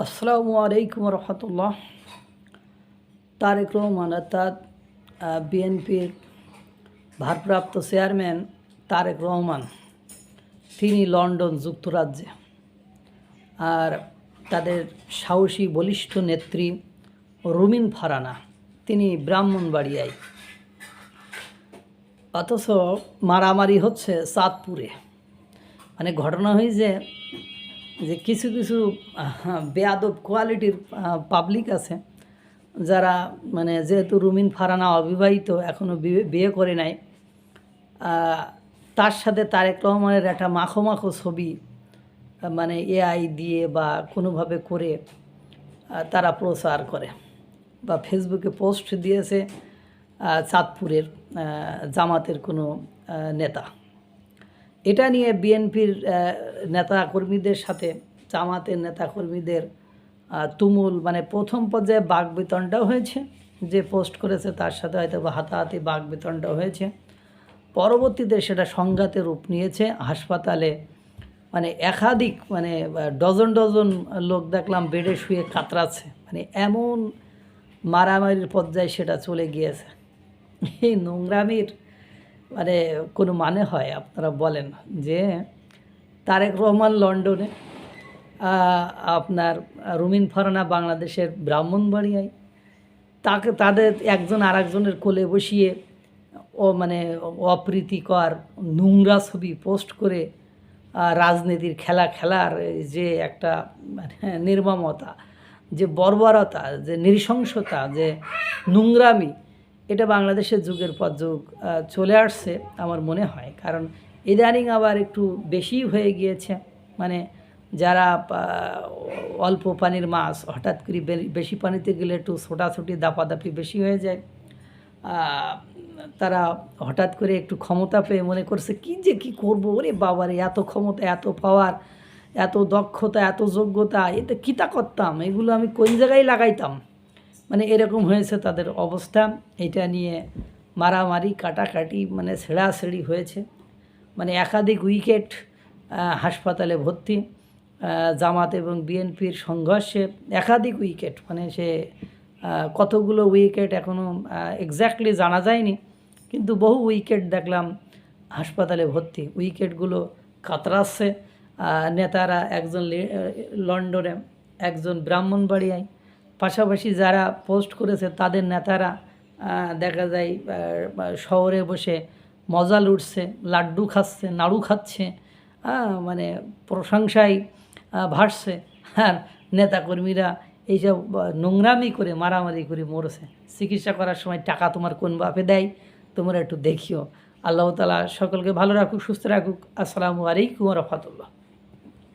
আসসালামু আলাইকুম রহমতুল্লাহ। তারেক রহমান অর্থাৎ বিএনপির ভারপ্রাপ্ত চেয়ারম্যান তারেক রহমান, তিনি লন্ডন যুক্তরাজ্যে। আর তাদের সাহসী বলিষ্ঠ নেত্রী রুমিন ফারানা, তিনি ব্রাহ্মণবাড়িয়ায়। অথচ মারামারি হচ্ছে চাঁদপুরে মানে ঘটনা হয়েছে যে কিছু কিছু বেয়াদব কোয়ালিটির পাবলিক আছে, যারা মানে যেহেতু রুমিন ফারানা অবিবাহিত এখনও বিয়ে করে নাই তার সাথে তারেক রহমানের একটা মাখো মাখো ছবি মানে এআই দিয়ে বা কোনোভাবে করে তারা প্রচার করে, বা ফেসবুকে পোস্ট দিয়েছে চাঁদপুরের জামাতের কোনো নেতা। এটা নিয়ে বিএনপির নেতা কর্মীদের সাথে, জামাতের নেতা কর্মীদের তুমুল মানে প্রথম পর্যায়ে বাঘ বিতণ্ডাও হয়েছে। যে পোস্ট করেছে তার সাথে হয়তো হাতাহাতি বাঘ বিতণ্ডা হয়েছে। পরবর্তীতে সেটা সংঘাতে রূপ নিয়েছে। হাসপাতালে মানে একাধিক মানে ডজন ডজন লোক দেখলাম বেডে শুয়ে কাতরাচ্ছে। মানে এমন মারামারির পর্যায়ে সেটা চলে গিয়েছে। এই নোংরামির মানে কোনো মানে হয়, আপনারা বলেন যে তারেক রহমান লন্ডনে আপনার রুমিন ফারানা বাংলাদেশের ব্রাহ্মণবাড়িয়ায়, তাকে তাদের একজন আরেকজনের কোলে বসিয়ে ও মানে অপ্রীতিকর নোংরা ছবি পোস্ট করে রাজনীতির খেলা খেলার যে একটা নির্মমতা, যে বর্বরতা, যে নৃশংসতা, যে নোংরামি এটা বাংলাদেশের যুগের পর যুগ চলে আসছে আমার মনে হয়। কারণ ইদানিং আবার একটু বেশি হয়ে গিয়েছে। মানে যারা অল্প পানির মাছ, হঠাৎ করে বেশি পানিতে গেলে একটু ছোটাছুটি, দাপাদাপি বেশি হয়ে যায়। তারা হঠাৎ করে একটু ক্ষমতা পেয়ে মনে করছে, কি যে, কি করব? ওরে বাবারে, এত ক্ষমতা, এত পাওয়ার এত দক্ষতা, এত যোগ্যতা, এতে কিতা করতাম? এগুলো আমি কোন জায়গায় লাগাইতাম? মানে এরকম হয়েছে তাদের অবস্থা। এটা নিয়ে মারামারি, কাটাকাটি মানে ছেঁড়াছেড়ি হয়েছে। মানে একাধিক উইকেট হাসপাতালে ভর্তি জামাত এবং বিএনপির সংঘর্ষে একাধিক উইকেট। মানে সে কতগুলো উইকেট এখনও এক্স্যাক্টলি জানা যায়নি। কিন্তু বহু উইকেট দেখলাম হাসপাতালে ভর্তি। উইকেটগুলো কাতরাচ্ছে। নেতারা একজন লন্ডনে, একজন ব্রাহ্মণবাড়িয়ায় পাশাপাশি যারা পোস্ট করেছে, তাদের নেতারা দেখা যায় শহরে বসে মজা লুটছে, লাড্ডু খাচ্ছে, নাড়ু খাচ্ছে মানে প্রশংসায় ভাসছে। আর নেতাকর্মীরা এইসব নোংরামি করে, মারামারি করে মরছে। চিকিৎসা করার সময় টাকা তোমার কোন বাপে দেয়, তোমরা একটু দেখিও। আল্লাহ তালা সকলকে ভালো রাখুক, সুস্থ রাখুক। আসসালামু আলাইকুম রহমতুল্লাহ।